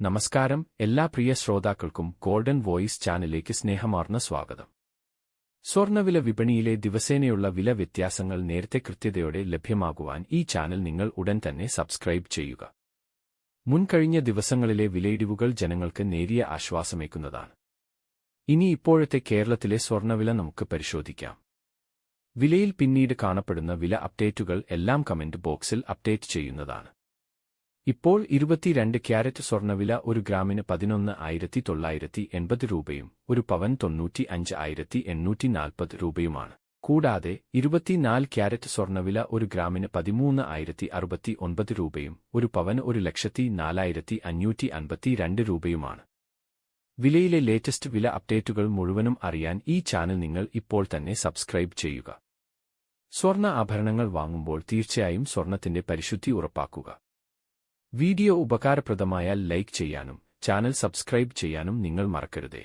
നമസ്കാരം എല്ലാ പ്രിയ ശ്രോതാക്കൾക്കും ഗോൾഡൻ വോയിസ് ചാനലിലേക്ക് സ്നേഹമാർന്ന സ്വാഗതം. സ്വർണവില വിപണിയിലെ ദിവസേനയുള്ള വില വ്യത്യാസങ്ങൾ നേരത്തെ കൃത്യതയോടെ ലഭ്യമാകുവാൻ ഈ ചാനൽ നിങ്ങൾ ഉടൻ തന്നെ സബ്സ്ക്രൈബ് ചെയ്യുക. മുൻകഴിഞ്ഞ ദിവസങ്ങളിലെ വിലയിടിവുകൾ ജനങ്ങൾക്ക് നേരിയ ആശ്വാസമേക്കുന്നതാണ്. ഇനി ഇപ്പോഴത്തെ കേരളത്തിലെ സ്വർണവില നമുക്ക് പരിശോധിക്കാം. വിലയിൽ പിന്നീട് കാണപ്പെടുന്ന വില അപ്ഡേറ്റുകൾ എല്ലാം കമന്റ് ബോക്സിൽ അപ്ഡേറ്റ് ചെയ്യുന്നതാണ്. ഇപ്പോൾ ഇരുപത്തിരണ്ട് ക്യാരറ്റ് സ്വർണവില ഒരു ഗ്രാമിന് പതിനൊന്ന് ആയിരത്തി തൊള്ളായിരത്തി എൺപത് രൂപയും ഒരു പവൻ തൊണ്ണൂറ്റി അഞ്ച് ആയിരത്തി എണ്ണൂറ്റി നാൽപ്പത് രൂപയുമാണ്. കൂടാതെ ഇരുപത്തിനാല് ക്യാരറ്റ് സ്വർണവില ഒരു ഗ്രാമിന് പതിമൂന്ന് ആയിരത്തി അറുപത്തി ഒൻപത് രൂപയും ഒരു പവൻ ഒരു ലക്ഷത്തി നാലായിരത്തി അഞ്ഞൂറ്റി അൻപത്തി രണ്ട് രൂപയുമാണ്. വിലയിലെ ലേറ്റസ്റ്റ് വില അപ്ഡേറ്റുകൾ മുഴുവനും അറിയാൻ ഈ ചാനൽ നിങ്ങൾ ഇപ്പോൾ തന്നെ സബ്സ്ക്രൈബ് ചെയ്യുക. സ്വർണ ആഭരണങ്ങൾ വാങ്ങുമ്പോൾ തീർച്ചയായും സ്വർണത്തിന്റെ പരിശുദ്ധി ഉറപ്പാക്കുക. വീഡിയോ ഉപകാരപ്രദമായാൽ ലൈക്ക് ചെയ്യാനും ചാനൽ സബ്സ്ക്രൈബ് ചെയ്യാനും നിങ്ങൾ മറക്കരുതേ.